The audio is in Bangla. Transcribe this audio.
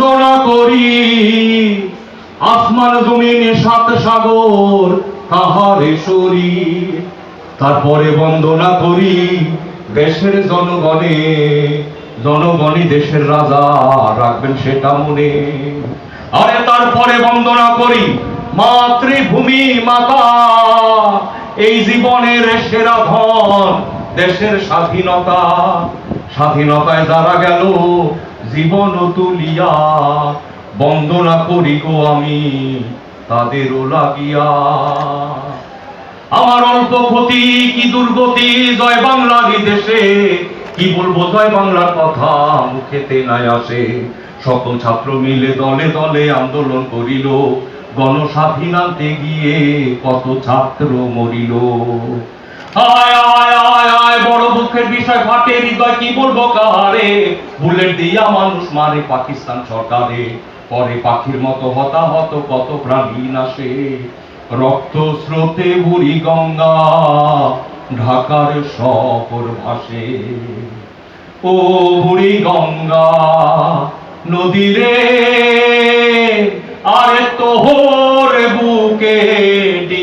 বন্দনা করি। আসমান জমিনে সাত সাগর তাহারে শরীর তারপরে বন্দনা করি দেশের জনগণে, জনগণই দেশের রাজা, রাখবেন সেটা মনে। আরে তারপরে বন্দনা করি, মাতৃভূমি মাতা, এই জীবনের সেরা ধন দেশের স্বাধীনতা। স্বাধীনতায় যারা গেল জীবন তুলিয়া বন্দনা করি গো আমি, তাদেরও লাগিয়া। আমার অল্প ক্ষতি কি দুর্গতি, জয় বাংলারই দেশে কি বলব জয় বাংলার কথা মুখেতে নাই আসে। সকল ছাত্র মিলে দলে দলে আন্দোলন করিল, গণস্বাধীন আনতে গিয়ে কত ছাত্র মরিল। দুঃখের বিষয় ফাটে হৃদয় কি বলব কাহারে? বুলেট দিয়া মানুষ মারে পাকিস্তান সরকারে। পরে পাখির মতো হতাহত কত প্রাণী নাশে। রক্ত স্রোতে বুড়ি গঙ্গা, ঢাকার শহর ভাসে। ও বুড়ি গঙ্গা নদীরে আরে তো